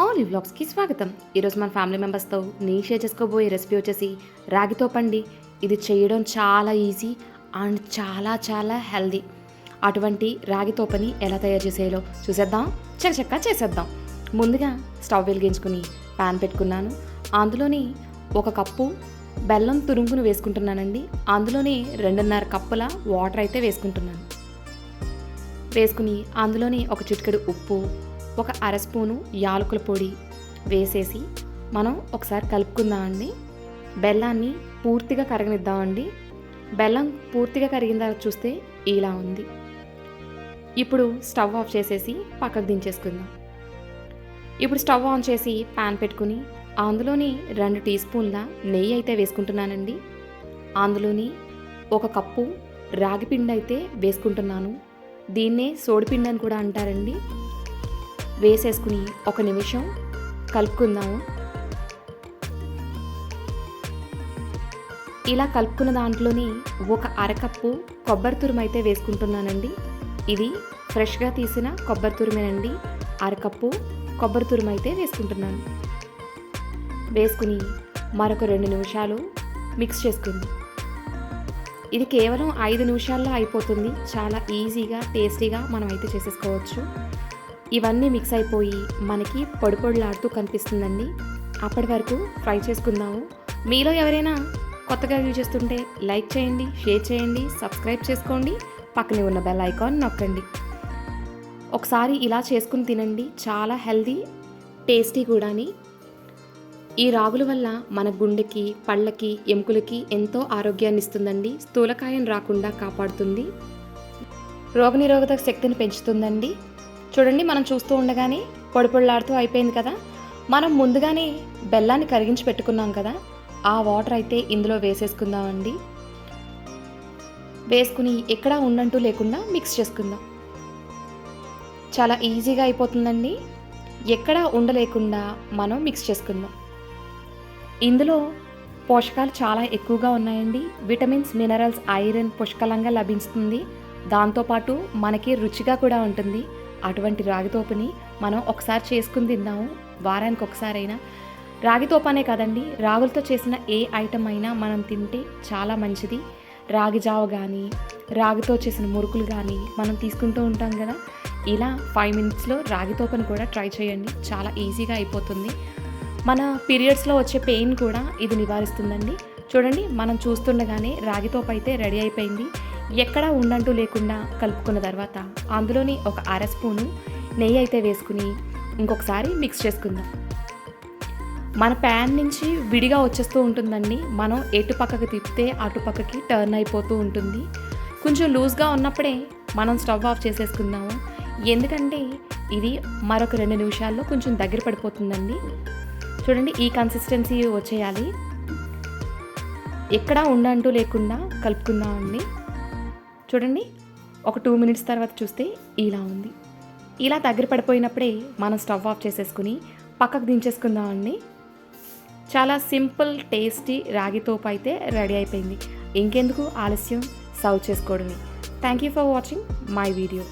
All ఈ వ్లాగ్స్కి స్వాగతం. ఈరోజు మన ఫ్యామిలీ మెంబర్స్తో నేను షేర్ చేసుకోబోయే రెసిపీ వచ్చేసి రాగితో పండి. ఇది చేయడం చాలా ఈజీ అండ్ చాలా చాలా హెల్దీ. అటువంటి రాగి తోపని ఎలా తయారు చేసేయాలో చూసేద్దాం. చకచక్క చేసేద్దాం. ముందుగా స్టవ్ వెలిగించుకుని పాన్ పెట్టుకున్నాను. అందులోని ఒక కప్పు బెల్లం తురుమును వేసుకుంటున్నానండి. అందులోని రెండున్నర కప్పుల వాటర్ అయితే వేసుకుంటున్నాను. వేసుకుని అందులోని ఒక చిటికెడు ఉప్పు ఒక అర స్పూను యాలకుల పొడి వేసేసి మనం ఒకసారి కలుపుకుందామండి బెల్లాన్ని పూర్తిగా కరగనిద్దామండి బెల్లం పూర్తిగా కరిగిన తర్వాత చూస్తే ఇలా ఉంది. ఇప్పుడు స్టవ్ ఆఫ్ చేసేసి పక్కకు దించేసుకుందాం. ఇప్పుడు స్టవ్ ఆన్ చేసి పాన్ పెట్టుకుని అందులోని రెండు టీ స్పూన్ల నెయ్యి అయితే వేసుకుంటున్నానండి. అందులోని ఒక కప్పు రాగిపిండి అయితే వేసుకుంటున్నాను. దీన్నే సోడిపిండి అని కూడా అంటారండి. వేసేసుకుని ఒక నిమిషం కలుపుకుందాము. ఇలా కలుపుకున్న దాంట్లోని ఒక అరకప్పు కొబ్బరి తురుము అయితే వేసుకుంటున్నానండి. ఇది ఫ్రెష్గా తీసిన కొబ్బరి తురుమేనండి. అరకప్పు కొబ్బరి తురుము అయితే వేసుకుంటున్నాను. వేసుకుని మరొక రెండు నిమిషాలు మిక్స్ చేసుకుంది ఇది కేవలం ఐదు నిమిషాల్లో అయిపోతుంది. చాలా ఈజీగా టేస్టీగా మనం అయితే చేసేసుకోవచ్చు. ఇవన్నీ మిక్స్ అయిపోయి మనకి పొడి పొడిలాడుతూ కనిపిస్తుందండి. అప్పటి వరకు ఫ్రై చేసుకుందాము. మీలో ఎవరైనా కొత్తగా యూజ్ చేస్తుంటే లైక్ చేయండి షేర్ చేయండి సబ్స్క్రైబ్ చేసుకోండి పక్కనే ఉన్న బెల్ ఐకాన్ నొక్కండి. ఒకసారి ఇలా చేసుకుని తినండి. చాలా హెల్దీ టేస్టీ కూడాని. ఈ రాగుల వల్ల మన గుండెకి పళ్ళకి ఎముకలకి ఎంతో ఆరోగ్యాన్ని ఇస్తుందండి. స్థూలకాయం రాకుండా కాపాడుతుంది. రోగనిరోధక శక్తిని పెంచుతుందండి. చూడండి మనం చూస్తూ ఉండగానే పొడిపొడిలాడుతూ అయిపోయింది కదా. మనం ముందుగానే బెల్లాన్ని కరిగించి పెట్టుకున్నాం కదా. ఆ వాటర్ అయితే ఇందులో వేసేసుకుందామండి. వేసుకుని ఎక్కడా ఉండంటూ లేకుండా మిక్స్ చేసుకుందాం. చాలా ఈజీగా అయిపోతుందండి. ఎక్కడా ఉండలేకుండా మనం మిక్స్ చేసుకుందాం. ఇందులో పోషకాలు చాలా ఎక్కువగా ఉన్నాయండి. విటమిన్స్ మినరల్స్ ఐరన్ పుష్కలంగా లభిస్తుంది. దాంతోపాటు మనకి రుచిగా కూడా ఉంటుంది. అటువంటి రాగితోపుని మనం ఒకసారి చేసుకుని తిందాము. వారానికి ఒకసారైనా. రాగితోపనే కదండి రాగులతో చేసిన ఏ ఐటమ్ అయినా మనం తింటే చాలా మంచిది. రాగి జావ కానీ రాగితో చేసిన మురుకులు కానీ మనం తీసుకుంటూ ఉంటాం కదా. ఇలా ఫైవ్ మినిట్స్లో రాగితోపని కూడా ట్రై చేయండి చాలా ఈజీగా అయిపోతుంది. మన పీరియడ్స్లో వచ్చే పెయిన్ కూడా ఇది నివారిస్తుందండి. చూడండి మనం చూస్తుండగానే రాగితోపు అయితే రెడీ అయిపోయింది. ఎక్కడా ఉండంటూ లేకుండా కలుపుకున్న తర్వాత అందులోని ఒక అర స్పూను నెయ్యి అయితే వేసుకుని ఇంకొకసారి మిక్స్ చేసుకుందాం. మన ప్యాన్ నుంచి విడిగా వచ్చేస్తూ ఉంటుందండి. మనం ఎటు పక్కకి తిప్పితే అటు పక్కకి టర్న్ అయిపోతూ ఉంటుంది. కొంచెం లూజ్గా ఉన్నప్పుడే మనం స్టవ్ ఆఫ్ చేసేసుకుందాము. ఎందుకంటే ఇది మరొక రెండు నిమిషాల్లో కొంచెం దగ్గర పడిపోతుందండి. చూడండి ఈ కన్సిస్టెన్సీ వచ్చేయాలి. ఎక్కడా ఉండంటూ లేకుండా కలుపుకుందామండి. చూడండి ఒక టూ మినిట్స్ తర్వాత చూస్తే ఇలా ఉంది. ఇలా దగ్గర పడిపోయినప్పుడే మనం స్టవ్ ఆఫ్ చేసేసుకుని పక్కకు దించేసుకుందామండి చాలా సింపుల్ టేస్టీ రాగితోపు అయితే రెడీ అయిపోయింది. ఇంకెందుకు ఆలస్యం? సర్వ్ చేసుకోవడమే. Thank you for watching my video